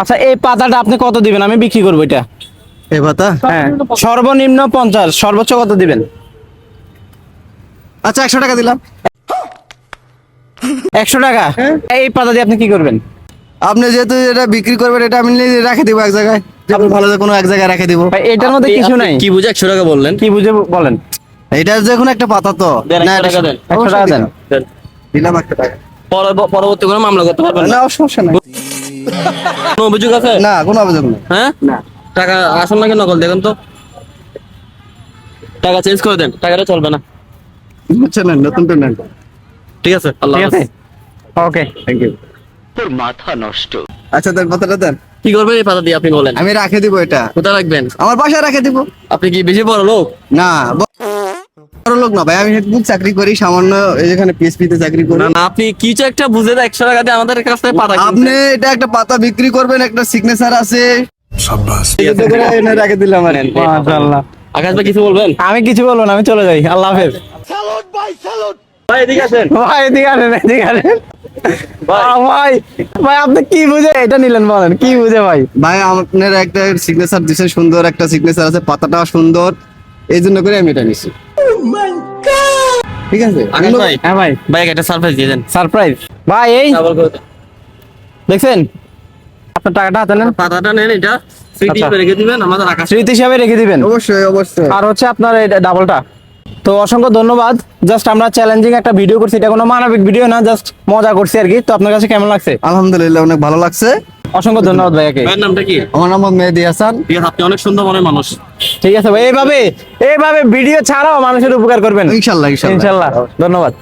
আচ্ছা এই পাতাটা আপনি কত দিবেন? আমি বিক্রি করব এটা। এই পাতা? হ্যাঁ। সর্বনিম্ন পঞ্চাশ সর্বোচ্চ কত দিবেন? আচ্ছা একশো টাকা দিলাম। একশো টাকা? এই পাতা দিয়ে আপনি কি করবেন? আপনি যেহেতু এটা বিক্রি করবেন এটা আমি নিয়ে রেখে দিব এক জায়গায়। আপনি ভালো কোনো এক জায়গায় রেখে দিব। এটার মধ্যে কিছু নাই। কি বুঝে একশো টাকা বললেন? কি বুঝে বলেন। এটা যে কোনো একটা পাতা তো। না, একশো এটা- টাকা দেন। একশো টাকা দেন দেন। দিলাম। একটা টাকা। পরবর্তী কোনো মামলা করতে পারবেন না। না সমস্যা নাই। কোনো অভিযোগ আছে? না কোনো অভিযোগ নেই। হ্যাঁ? টাকা আসল নাকি নকল? দেখেন তো। টাকা চেঞ্জ করে দেন। টাকাটা চলবে না। বুঝছেন না, নতুনটা নেন ঠিক আছে? আল্লাহ। ওকে থ্যাংক ইউ আচ্ছা দেন পাতাটা দেন। কি করবেন? এই পাতা দিয়ে আপনি বলেন। আমি রেখে দিব এটা। কোথায় রাখবেন? আমার বাসায় রেখে দিব। আপনি কি বেশি বড় লোক? না লোক না ভাই আমি চাকরি করি সামান্য তে চাকরি করি। না না আপনি কিছু একটা বুঝে দেন একশো টাকা দিয়ে আমাদের কাছ থেকে পাতা আপনি এটা একটা পাতা বিক্রি করবেন একটা সিগনেচার আছে। এই যে করে এনে রেখে দিলাম আর। মাশাআল্লাহ। আকাশ ভাই কিছু বলবেন? আমি কিছু বলব না আমি চলে যাই আল্লাহ হাফেজ। ভাই এদিকে আসেন। ভাই এদিকে আসেন এদিকে আসেন। ভাই। ভাই ভাই আপনি কি বুঝে এটা নিলেন বলেন কি বুঝে ভাই? ভাই আপনার একটা সিগনেচার দিছে সুন্দর একটা সিগনেচার আছে পাতাটাও সুন্দর। এই জন্য করে আমি এটা নিছি। ঠিক আছে। আকাশ ভাই। হ্যাঁ ভাই। ভাই একটা সারপ্রাইজ দিয়ে দেন। সারপ্রাইজ ভাই এই ডাবল করে দেন। দেখছেন? আপনার টাকাটা হাতে নেন। পাতাটা নেন এটা। স্মৃতি আচ্ছা। হিসেবে রেখে দিবেন আমাদের আকাশ স্মৃতি হিসাবে রেখে দিবেন। অবশ্যই অবশ্যই। আর হচ্ছে আপনার এই ডাবলটা তো অসংখ্য ধন্যবাদ। জাস্ট আমরা চ্যালেঞ্জিং একটা ভিডিও করছি। এটা কোনো মানবিক ভিডিও না জাস্ট মজা করছি আর কি। তো আপনার কাছে কেমন লাগছে? আলহামদুলিল্লাহ অনেক ভালো লাগছে। অসংখ্য ধন্যবাদ ভাইয়াকে। ভাইয়ের নামটা কি? আমার নাম মেহেদি হাসান। ঠিক আছে আপনি অনেক সুন্দর মনের মানুষ। ঠিক আছে ভাই এইভাবে এইভাবে ভিডিও ছাড়াও মানুষের উপকার করবেন। ইনশাল্লাহ ইনশাল্লাহ। ইনশাল্লাহ ধন্যবাদ।